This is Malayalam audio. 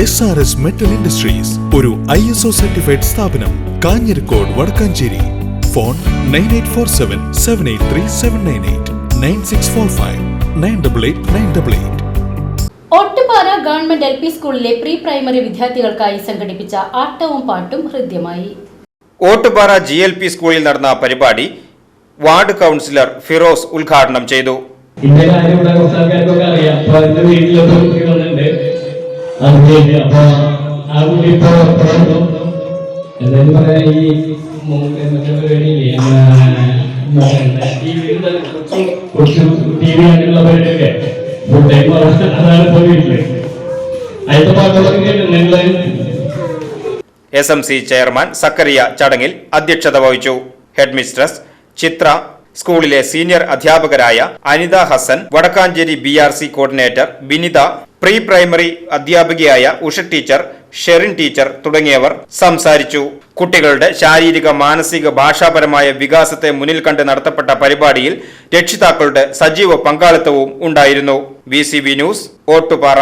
S R S metal industries ഒരു ഐ എസ് ഒ സർട്ടിഫൈഡ് സ്ഥാപനം Kanjirakode Vadakkanchery. Phone nine eight four seven seven eight three seven nine eight nine six four five nine double eight nine double eight Ottupara government L P സ്കൂളിലെ പ്രീ പ്രൈമറി വിദ്യാർത്ഥികൾക്കായി സംഘടിപ്പിച്ച ആട്ടവും പാട്ടും ഹൃദ്യമായി. ഓട്ടുപാറ ജി എൽ പി സ്കൂളിൽ നടന്ന പരിപാടി വാർഡ് കൗൺസിലർ ഫിറോസ് ഉദ്ഘാടനം ചെയ്തു. ഇന്നലെ കാര്യം ഇവിടെ കുറച്ച് ആൾക്കാർക്കൊക്കെ അറിയാം. അപ്പൊ എന്റെ വീട്ടിലൊക്കെ കുട്ടി വന്നിട്ടുണ്ട് അത് കഴിഞ്ഞ് അപ്പൊ ആ കുട്ടി ഇപ്പൊ പുറത്തു എന്തായാലും പറയാ ഈ S M C chairman Zachariah ചടങ്ങിൽ അധ്യക്ഷത വഹിച്ചു. ഹെഡ് മിസ്ട്രസ് ചിത്ര സ്കൂളിലെ സീനിയർ അധ്യാപകരായ Anitha Hassan Vadakkanchery B R C coordinator Binitha pre primary അധ്യാപികയായ ഉഷ ടീച്ചർ ഷെറിൻ ടീച്ചർ തുടങ്ങിയവർ സംസാരിച്ചു. കുട്ടികളുടെ ശാരീരിക മാനസിക ഭാഷാപരമായ വികാസത്തെ മുന്നിൽ കണ്ട് നടത്തപ്പെട്ട പരിപാടിയിൽ രക്ഷിതാക്കളുടെ സജീവ പങ്കാളിത്തവും ഉണ്ടായിരുന്നു. B news Ottupara.